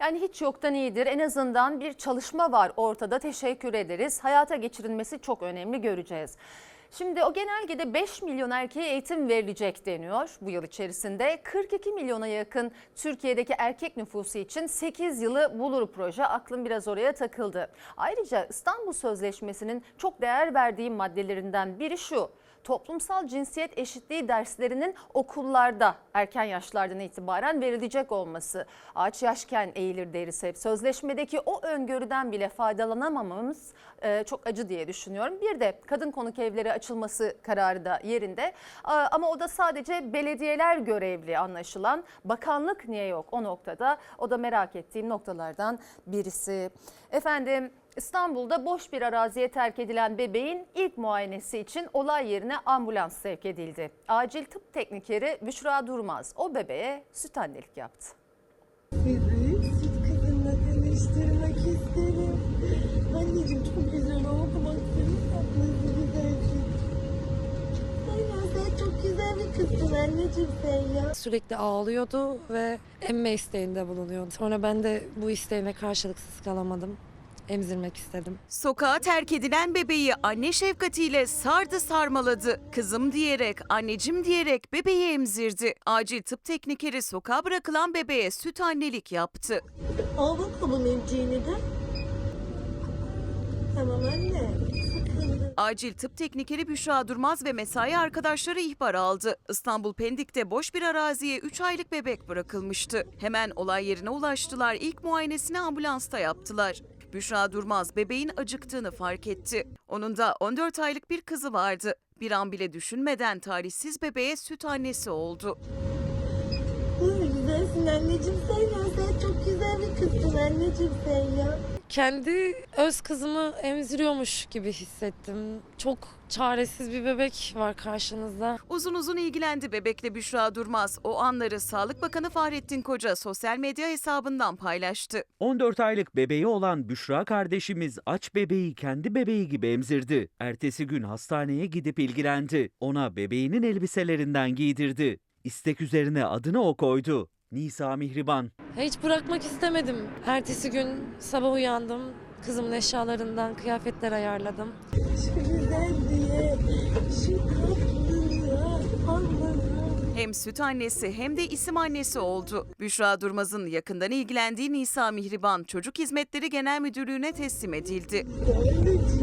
Yani hiç yoktan iyidir. En azından bir çalışma var ortada. Teşekkür ederiz. Hayata geçirilmesi çok önemli göreceğiz. Şimdi o genelgede 5 milyon erkeğe eğitim verilecek deniyor bu yıl içerisinde. 42 milyona yakın Türkiye'deki erkek nüfusu için 8 yılı bulur proje. Aklım biraz oraya takıldı. Ayrıca İstanbul Sözleşmesi'nin çok değer verdiği maddelerinden biri şu toplumsal cinsiyet eşitliği derslerinin okullarda erken yaşlardan itibaren verilecek olması. Ağaç yaşken eğilir deriz hep. Sözleşmedeki o öngörüden bile faydalanamamamız e, çok acı diye düşünüyorum. Bir de kadın konuk evleri açılması kararı da yerinde. A, Ama o da sadece belediyeler görevli anlaşılan. Bakanlık niye yok o noktada? O da merak ettiğim noktalardan birisi. Efendim İstanbul'da boş bir araziye terk edilen bebeğin ilk muayenesi için olay yerine ambulans sevk edildi. Acil tıp teknikeri Büşra Durmaz o bebeğe süt annelik yaptı. Sizi süt kızımla tanıştırmak isterim. Anneciğim çok güzel oldu. Bak senin. Aynen sen çok güzel bir kızsın anneciğim sen ya. Sürekli ağlıyordu ve emme isteğinde bulunuyordu. Sonra ben de bu isteğine karşılıksız kalamadım. Emzirmek istedim. Sokağa terk edilen bebeği anne şefkatiyle sardı sarmaladı. Kızım diyerek, anneciğim diyerek bebeği emzirdi. Acil tıp teknikeri sokağa bırakılan bebeğe süt annelik yaptı. Al bakalım emciğini de. Tamam anne. Acil tıp teknikeri Büşra Durmaz ve mesai arkadaşları ihbar aldı. İstanbul Pendik'te boş bir araziye 3 aylık bebek bırakılmıştı. Hemen olay yerine ulaştılar. İlk muayenesini ambulansta yaptılar. Büşra Durmaz bebeğin acıktığını fark etti. Onun da 14 aylık bir kızı vardı. Bir an bile düşünmeden talihsiz bebeğe süt annesi oldu. Hı, güzelsin anneciğim sen. Sen çok güzel bir kızsın anneciğim sen. Kendi öz kızımı emziriyormuş gibi hissettim. Çok çaresiz bir bebek var karşınızda. Uzun uzun ilgilendi bebekle Büşra Durmaz. O anları Sağlık Bakanı Fahrettin Koca sosyal medya hesabından paylaştı. 14 aylık bebeği olan Büşra kardeşimiz aç bebeği kendi bebeği gibi emzirdi. Ertesi gün hastaneye gidip ilgilendi. Ona bebeğinin elbiselerinden giydirdi. İstek üzerine adını o koydu. Nisa Mihriban. Hiç bırakmak istemedim. Ertesi gün sabah uyandım. Kızımın eşyalarından kıyafetler ayarladım. Şu tatlılığa. Hem süt annesi hem de isim annesi oldu. Büşra Durmaz'ın yakından ilgilendiği Nisa Mihriban Çocuk Hizmetleri Genel Müdürlüğü'ne teslim edildi. Anneciğim.